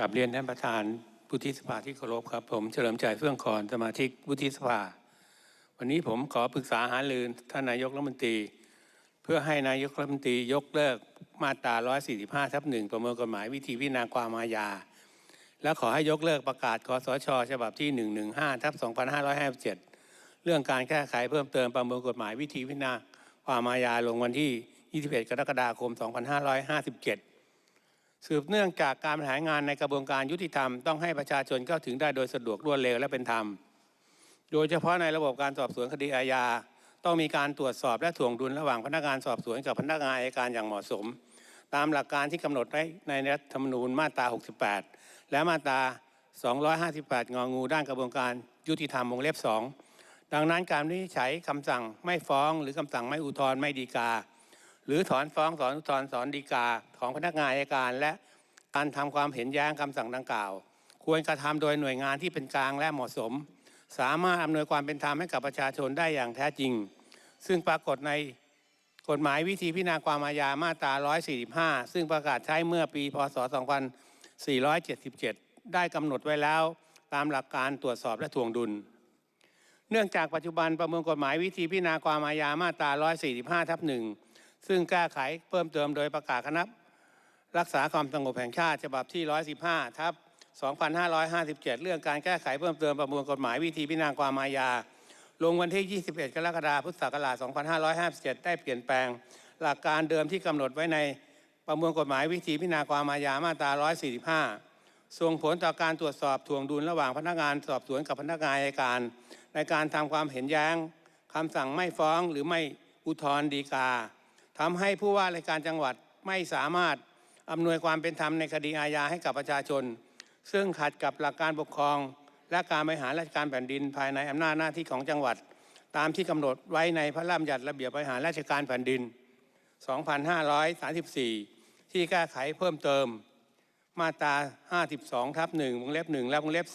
กราบเรียนท่านประธานวุฒิสภาที่เคารพครับ ผมเฉลิมใจเฟื่องคอนสมาชิกวุฒิสภา วันนี้ผมขอปรึกษาหารือท่านนายกรัฐมนตรี เพื่อให้นายกรัฐมนตรียกเลิกมาตรา 145 ทับหนึ่งประมวลกฎหมายวิธีพิจารณาความอาญาและขอให้ยกเลิกประกาศคสช ฉบับที่ 115ทับ2557 เรื่องการแก้ไขเพิ่มเติมประมวลกฎหมายวิธีพิจารณาความอาญาลงวันที่ 21 กรกฎาคม 2557 สืบเนื่องจากการบริหารงานในกระบวนการยุติธรรมต้องให้ประชาชนเข้าถึงได้โดยสะดวกรวดเร็วและเป็นธรรม โดยเฉพาะในระบบการสอบสวนคดีอาญา ต้องมีการตรวจสอบและถ่วงดุลระหว่างพนักงานสอบสวนกับพนักงานอัยการอย่างเหมาะสม ตามหลักการที่กำหนดไว้ในรัฐธรรมนูญมาตรา 68 และมาตรา 258 งองู ด้านกระบวนการยุติธรรมวงเล็บ 2 ดังนั้นการวินิจฉัยคำสั่งไม่ฟ้อง หรือคำสั่งไม่อุทธรณ์ไม่ดีกา หรือถอนฟ้องถอนอุทธรณ์ถอนดีกาของพนักงานอัยการ และการทำความเห็นแย้งคำสั่งดังกล่าว ควรกระทำโดยหน่วยงานที่เป็นกลางและเหมาะสม สามารถอำนวยความเป็นธรรมให้กับประชาชนได้อย่างแท้จริง ซึ่งปรากฏในกฎหมายวิธีพิจารณาความอาญามาตรา 145 ซึ่งประกาศใช้เมื่อปีพศ 2477 ได้กำหนดไว้แล้วตามหลักการตรวจสอบและถ่วงดุล เนื่องจากปัจจุบันประมวลกฎหมายวิธีพิจารณาความอาญามาตรา 145 ทับหนึ่ง ซึ่งแก้ไขเพิ่มเติมโดยประกาศคณะรักษาความสงบแห่งชาติฉบับที่ 115 ทับ 2557 เรื่องการแก้ไขเพิ่มเติมประมวลกฎหมายวิธีพิจารณาความอาญา ลงวันที่ 21 กรกฎาคม พุทธศักราช 2557 ได้เปลี่ยนแปลง หลักการเดิมที่กำหนดไว้ในประมวลกฎหมายวิธีพิจารณาความอาญา มาตรา 145 ส่งผลต่อการตรวจสอบถ่วงดุลระหว่างพนักงานสอบสวนกับพนักงานอัยการ ในการทำความเห็นแย้งคำสั่งไม่ฟ้องหรือไม่อุทธรณ์ดีกา ทำให้ผู้ว่าราชการจังหวัดไม่สามารถอำนวยความเป็นธรรมในคดีอาญาให้กับประชาชน ซึ่งขัดกับหลักการปกครอง และการบริหารราชการแผ่นดินภายในอำนาจหน้าที่ของจังหวัด ตามที่กำหนดไว้ในพระราชบัญญัติระเบียบบริหารราชการแผ่นดิน 2534 ที่แก้ไขเพิ่มเติม มาตรา 52 ทับ 1 วงเล็บ 1 และวงเล็บ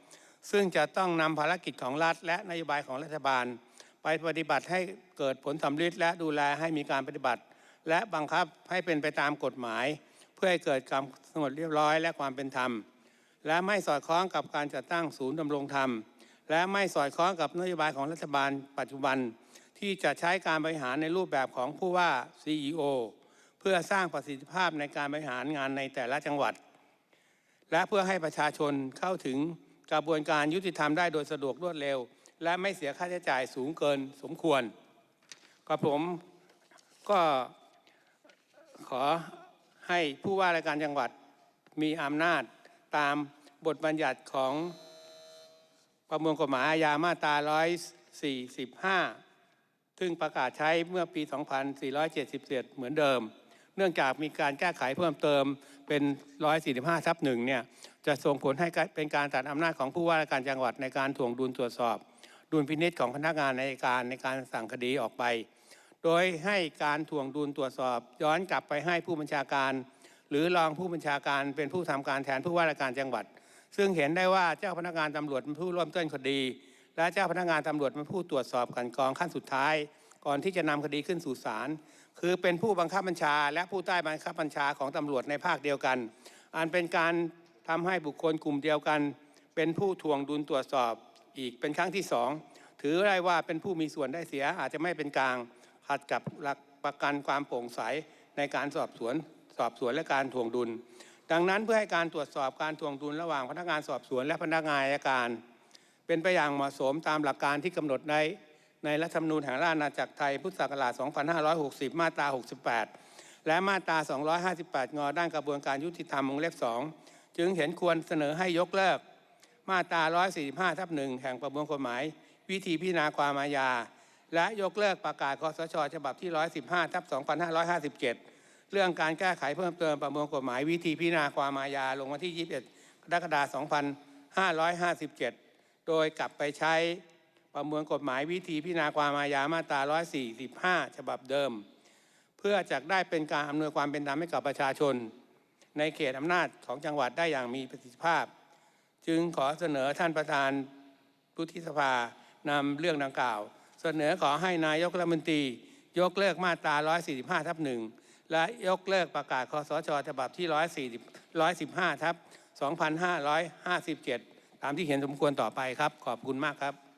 2 ซึ่งจะต้องนำภารกิจของรัฐและนโยบายของรัฐบาล ไปปฏิบัติให้เกิดผลสำลิดและดูแลให้มีการปฏิบัติ และบังคับให้เป็นไปตามกฎหมาย เพื่อให้เกิดความสงบเรียบร้อยและความเป็นธรรม และไม่สอดคล้องกับการจัดตั้งศูนย์ดำรงธรรม และไม่สอดคล้องกับนโยบายของรัฐบาลปัจจุบัน ที่จะใช้การบริหารในรูปแบบของผู้ว่า CEO เพื่อสร้างประสิทธิภาพในการบริหารงานในแต่ละจังหวัด และเพื่อให้ประชาชนเข้าถึงกระบวนการยุติธรรมได้โดยสะดวกรวดเร็ว และไม่เสียค่าใช้จ่ายสูงเกินสมควรกับผมก็ขอให้ผู้ว่าราชการจังหวัดมีอำนาจตามบทบัญญัติของประมวลกฎหมายอาญามาตรา 145 ซึ่งประกาศใช้เมื่อปี 2477 เหมือนเดิม เนื่องจากมีการแก้ไขเพิ่มเติมเป็น 145 ทับหนึ่งเนี่ย จะส่งผลให้เป็นการตัดอำนาจของผู้ว่าราชการจังหวัดในการถ่วงดุลตรวจสอบ ดุลพินิษของพนักงานในการในการสั่งคดีออกไป โดยให้การถ่วงดุลตรวจสอบ ย้อนกลับไปให้ผู้บัญชาการ หรือรองผู้บัญชาการเป็นผู้ทำการแทนผู้ว่าราชการจังหวัด ซึ่งเห็นได้ว่าเจ้าพนักงานตำรวจเป็นผู้ร่วมต้นคดี และเจ้าพนักงานตำรวจเป็นผู้ตรวจสอบกันกองขั้นสุดท้าย ก่อนที่จะนำคดีขึ้นสู่ศาลคือเป็นผู้บังคับบัญชา และผู้ใต้บังคับบัญชาของตำรวจในภาคเดียวกันอันเป็นการทำให้บุคคลกลุ่มเดียวกัน เป็นผู้ทวงดุลตรวจสอบ อีกเป็นครั้งที่สองถือได้ว่าเป็นผู้มีส่วนได้เสียอาจจะไม่เป็นกลางขัดกับหลักประกันความโปร่งใสในการสอบสวนสอบสวนและการทวงดุล ดังนั้นเพื่อให้การตรวจสอบการทวงดุลระหว่างพนักงานสอบสวนและพนักงานอัยการ เป็นไปอย่างเหมาะสมตามหลักการที่กำหนดในในรัฐธรรมนูญแห่งราชอาณาจักรไทยพุทธศักราช 2560 มาตรา 68 และมาตรา 258 งอด้านกระบวนการยุติธรรมวงเล็บ 2 จึงเห็นควรเสนอให้ยกเลิก มาตรา 145 ทับหนึ่งแห่งประมวลกฎหมาย วิธีพิจารณาความอาญา และยกเลิกประกาศคสช ฉบับที่ 115 ทับ 2557 เรื่องการแก้ไขเพิ่มเติมประมวลกฎหมายวิธีพิจารณาความอาญาลงวันที่ 21 กรกฎาคม 2557 โดยกลับไปใช้ประมวลกฎหมายวิธีพิจารณาความอาญามาตรา 145 ฉบับเดิม เพื่อจะได้เป็นการอำนวยความเป็นธรรมให้กับประชาชน ในเขตอำนาจของจังหวัดได้อย่างมีประสิทธิภาพ จึงขอเสนอท่านประธานพุทธิสภานำเรื่องดังกล่าว เสนอขอให้นายกรัฐมนตรี ยกเลิกมาตรา 145 ทับหนึ่งและยกเลิกประกาศคอสชฉบับที่ 140 115 ทับ 2557 ตามที่เห็นสมควรต่อไปครับ ขอบคุณมากครับ